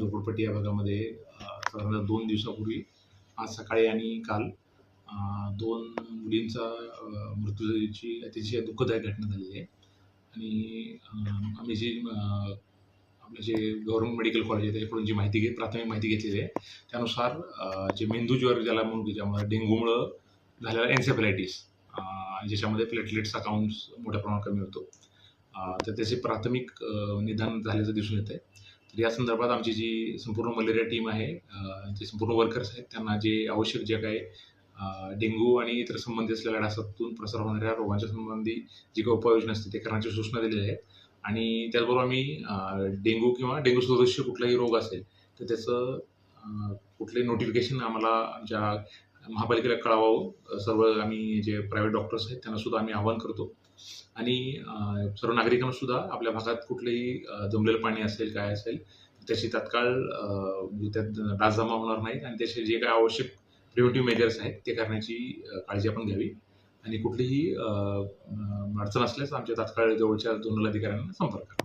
झोपडपट्टी या भागामध्ये अ, साधारणतः दोन दिवसापूर्वी आज सकाळी आणि काल दोन मुलींचा मृत्यूची अतिशय दुःखदायक घटना झालेली आहे. आणि आम्ही जी आपले जे गव्हर्नमेंट मेडिकल कॉलेज आहे त्याच्याकडून जी माहिती घेत प्राथमिक माहिती घेतलेली आहे त्यानुसार जे जे मेंदूज्वर ज्याला म्हणून ज्यामुळे डेंग्यूमुळं झालेला एन्सेफलायटिस ज्याच्यामध्ये प्लेटलेट्सचा काउंट मोठ्या प्रमाणात कमी होतो. तर त्याचे प्राथमिक निदान झाल्याचं दिसून येतं आहे तर या संदर्भात आमची जी संपूर्ण मलेरिया टीम आहे जे संपूर्ण वर्कर्स आहेत त्यांना जे आवश्यक जे काही डेंग्यू आणि इतर संबंधित असलेल्या डासातून प्रसार होणाऱ्या रोगांच्या संबंधी जी काही उपाययोजना असते ते करण्याची सूचना दिलेल्या आहेत आणि त्याचबरोबर आम्ही डेंग्यू किंवा डेंग्यू सदृश्य कुठलाही रोग असेल तर त्याचं कुठले कुठलंही नोटिफिकेशन आम्हाला आमच्या महापालिकेला कळवावं सर्व आम्ही जे प्रायव्हेट डॉक्टर्स आहेत त्यांना सुद्धा आम्ही आवाहन करतो. आणि सर्व नागरिकांना सुद्धा आपल्या भागात कुठलंही जमलेलं पाणी असेल काय असेल त्याची तात्काळ म्हणजे त्यात डास जमा होणार नाहीत आणि त्याचे जे काही आवश्यक प्रिव्हेंटिव्ह मेजर्स आहेत ते करण्याची काळजी आपण घ्यावी. आणि कुठलीही अडचण असल्यास आमच्या तात्काळ जवळच्या दोन अधिकाऱ्यांना संपर्क करा.